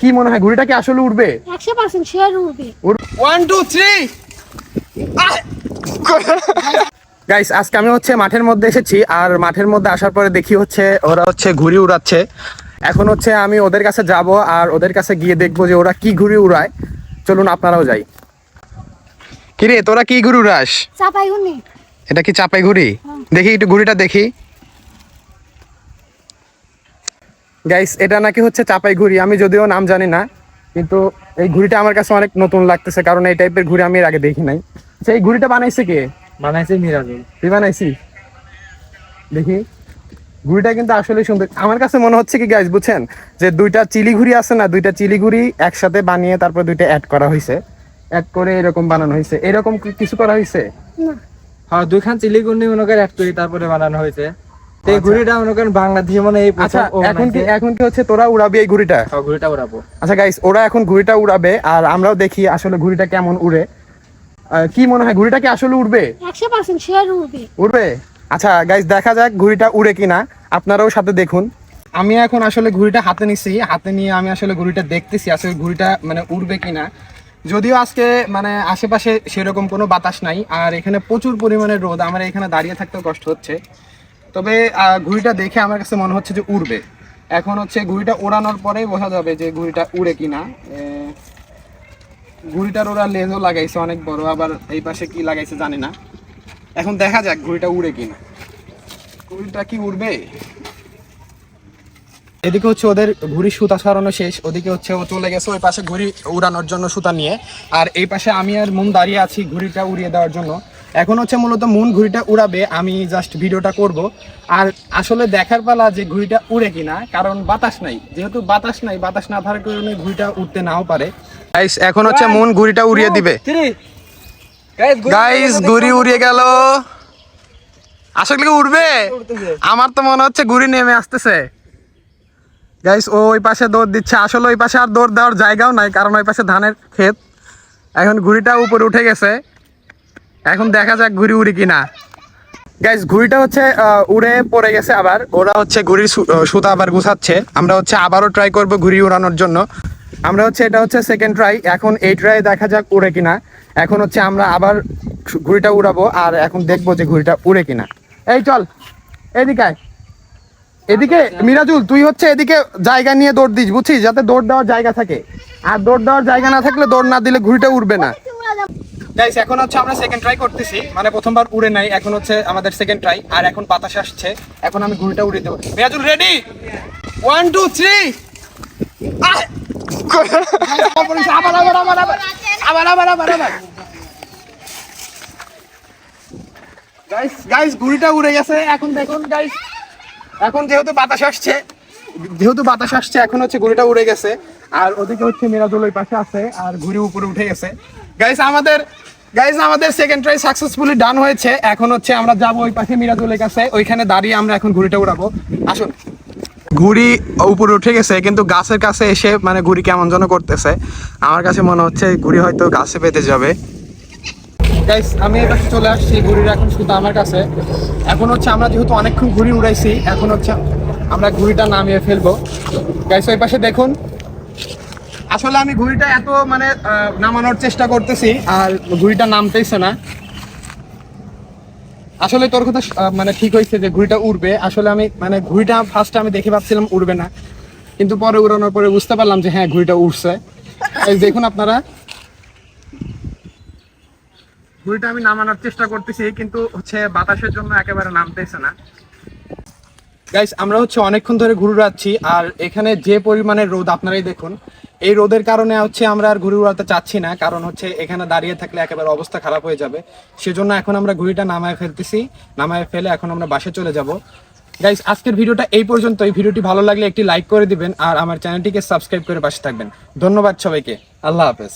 কি মনে হয় ঘুড়িটা কি আসলে উঠবে একশো পার্সেন্ট শিওর উঠবে ওয়ান টু থ্রি গাইস আজকে আমি হচ্ছে মাঠের মধ্যে এসেছি আর মাঠের মধ্যে আসার পরে দেখি হচ্ছে ওরা হচ্ছে ঘুড়ি উড়াচ্ছে। এখন হচ্ছে আমি ওদের কাছে যাব আর ওদের কাছে গিয়ে দেখব যে ওরা কি ঘুড়ি উড়ায়। চলুন আপনারাও যাই। কিরে তোরা কি ঘুড়ি উড়াস? চাপাই গুনি এটা কি চাপাই ঘুড়ি? দেখি একটু ঘুড়িটা দেখি। গাইস এটা নাকি হচ্ছে চাপাই ঘুড়ি আমি যদিও নাম জানি না কিন্তু এই ঘুড়িটা আমার কাছে অনেক নতুন লাগতেছে কারণ এই টাইপের ঘুড়ি আমি এর আগে দেখি নাই। সেই ঘুড়িটা বানাইছে কে? বানাইছে মিরাজুল। তুই বানাইছি? দেখি। ঘুড়িটা কিন্তু আসলে সুন্দর। আমার কাছে মনে হচ্ছে কি গাইস বুঝছেন? যে দুইটা চিলি ঘুড়ি আছে না দুইটা চিলি ঘুড়ি একসাথে বানিয়ে তারপর দুইটা অ্যাড করা হয়েছে অ্যাড করে এরকম বানানো হয়েছে এরকম কিছু করা হয়েছে না। হ্যাঁ দুইখান চিলিগুন্ডি মনে করেন অ্যাড তৈরি তারপরে বানানো হয়েছে এই আচ্ছা। ঘুড়িটা মনে করেন বাংলাদেশে মানে এই আচ্ছা এখন কি এখন কি হচ্ছে তোরা উড়াবি এই ঘুড়িটা? ঘুড়িটা উড়াবো। আচ্ছা গাইস ওরা এখন ঘুড়িটা উড়াবে আর আমরাও দেখি আসলে ঘুড়িটা কেমন উড়ে। কি মনে হয় ঘুড়িটা কি আসলে উড়বে? একশো পার্সেন্ট শিওর উঠবে উড়বে? আচ্ছা গাইস দেখা যাক ঘুড়িটা উড়ে কিনা। আপনারাও সাথে দেখুন। আমি এখন আসলে ঘুড়িটা হাতে নিছি। হাতে নিয়ে আমি আসলে ঘুড়িটা দেখতেছি আসলে ঘুড়িটা মানে উড়বে কিনা। যদিও আজকে মানে আশেপাশে সেরকম কোনো বাতাস নাই আর এখানে প্রচুর পরিমাণে রোদ। আমার এখানে দাঁড়িয়ে থাকতেও কষ্ট হচ্ছে। তবে ঘুড়িটা দেখে আমার কাছে মনে হচ্ছে যে উড়বে। এখন হচ্ছে ঘুড়িটা ওড়ানোর পরেই বোঝা যাবে যে ঘুড়িটা উড়ে কিনা। ঘুড়িটার ওরা লেজও লাগাইছে অনেক বড়, আবার এই পাশে কি লাগাইছে জানি না। এখন দেখা যাক ঘুড়িটা উড়ে কিনা। ঘুড়িটা কি উড়বে? এদিকে হচ্ছে ওদের ঘুড়ি সুতা সরানো শেষ, ওদিকে হচ্ছে ও চলে গেছে ওই পাশে ঘুড়ি উড়ানোর জন্য সুতা নিয়ে। আর এই পাশে আমি আর মন দাঁড়িয়ে আছি ঘুড়িটা উড়িয়ে দেওয়ার জন্য। এখন হচ্ছে মূলত মুন ঘুড়িটা উড়াবে আমি জাস্ট ভিডিওটা করব। আর আসলে দেখার পালা যে ঘুড়িটা উড়ে কিনা কারণ বাতাস নাই। যেহেতু বাতাস নাই বাতাস না থাকার কারণে ঘুড়িটা উঠতে নাও পারে। গাইস এখন হচ্ছে মুন ঘুড়িটা উড়িয়ে দিবে। গাইস ঘুড়ি উড়িয়ে গেল। আসলে কি উড়বে? আমার তো মনে হচ্ছে ঘুড়ি নেমে আসতেছে। গাইস ও ওই পাশে দৌড় দিচ্ছে। আসলে ওই পাশে আর দৌড় দেওয়ার জায়গাও নাই কারণ ওই পাশে ধানের ক্ষেত। এখন ঘুড়িটা উপরে উঠে গেছে। এখন দেখা যাক ঘুড়ি উড়ি কিনা। গাইস ঘুড়িটা হচ্ছে উড়ে পড়ে গেছে আবার। ওরা হচ্ছে ঘুড়ির সুতা আবার গুছাচ্ছে। আমরা হচ্ছে আবারও ট্রাই করব ঘুড়ি উড়ানোর জন্য। আমরা হচ্ছে, এটা হচ্ছে সেকেন্ড ট্রাই এখন এই ট্রাই দেখা যাক উড়ে কিনা। এখন হচ্ছে আমরা আবার ঘুড়িটা উড়াবো আর এখন দেখব যে ঘুড়িটা উড়ে কিনা। এই চল, এদিকে এদিকে, মিরাজুল, তুই হচ্ছে এদিকে জায়গা নিয়ে দৌড় দিস, বুঝছিস? যাতে দৌড় দেওয়ার জায়গা থাকে। আর দৌড় দেওয়ার জায়গা না থাকলে দৌড় না দিলে ঘুড়িটা উড়বে না। গাইস এখন হচ্ছে আমরা সেকেন্ড ট্রাই করতেছি। মানে প্রথমবার উড়ে নাই, এখন হচ্ছে আমাদের সেকেন্ড ট্রাই আর এখন বাতাস আসছে। এখন আমি ঘুড়িটা উড়িয়ে দেবো। Mirajul ready one two three উড়ে গেছে। এখন দেখুন গাইস এখন যেহেতু বাতাস আসছে, যেহেতু বাতাস আসছে, এখন হচ্ছে ঘুড়িটা উড়ে গেছে। আর ওদিকে হচ্ছে মিরাজুল ওই পাশে আছে, আর ঘুড়ি উপরে উঠে গেছে। গাইস আমাদের গাইস আমাদের সেকেন্ড ট্রাই সাকসেসফুলি ডান হয়েছে। এখন হচ্ছে আমরা যাব ওই পাশে মিরাজুলের কাছে। ওইখানে দাঁড়িয়ে আমরা এখন ঘুড়িটা উড়াবো। আসুন। ঘুড়ি উপরে উঠে গেছে কিন্তু গাছের কাছে এসে মানে ঘুড়ি কেমন যেন করতেছে। আমার কাছে মনে হচ্ছে ঘুড়ি হয়তো গাছে পেতে যাবে। গাইস আমি এই পাশে চলে আসছি ঘুড়ির এখন শুধু আমার কাছে। এখন হচ্ছে আমরা যেহেতু অনেকক্ষণ ঘুড়ি উড়াইছি এখন হচ্ছে আমরা ঘুড়িটা নামিয়ে ফেলব। গাইস ওই পাশে দেখুন। আসলে আমি ঘুড়িটা এত মানে নামানোর চেষ্টা করতেছি, আর ঘুড়িটা নামতেইছে না। আসলে তোর কথা মানে ঠিক হয়েছে যে ঘুড়িটা উড়বে। আসলে আমি মানে ঘুড়িটা ফার্স্টে আমি দেখে ভাবছিলাম উড়বে না। কিন্তু পরে উড়ানোর পরে বুঝতে পারলাম যে হ্যাঁ ঘুড়িটা উড়ছে। এই দেখুন আপনারা। ঘুড়িটা আমি নামানোর চেষ্টা করতেছি, কিন্তু হচ্ছে বাতাসের জন্য একেবারে নামতেছে না। গাইস আমরা হচ্ছে অনেকক্ষণ ধরে ঘুরে উড়াচ্ছি, আর এখানে যে পরিমাণে রোদ আপনারাই দেখুন, এই রোদের কারণে হচ্ছে আমরা আর ঘুরে উড়াতে চাচ্ছি না, কারণ হচ্ছে এখানে দাঁড়িয়ে থাকলে একেবারে অবস্থা খারাপ হয়ে যাবে। সেজন্য এখন আমরা ঘুড়িটা নামায় ফেলতেছি, নামায় ফেলে এখন আমরা বাসে চলে যাব। গাইস আজকের ভিডিওটা এই পর্যন্তই। ভিডিওটি ভালো লাগলে একটি লাইক করে দিবেন, আর আমার চ্যানেলটিকে সাবস্ক্রাইব করে পাশে থাকবেন। ধন্যবাদ সবাইকে। আল্লাহ হাফেজ।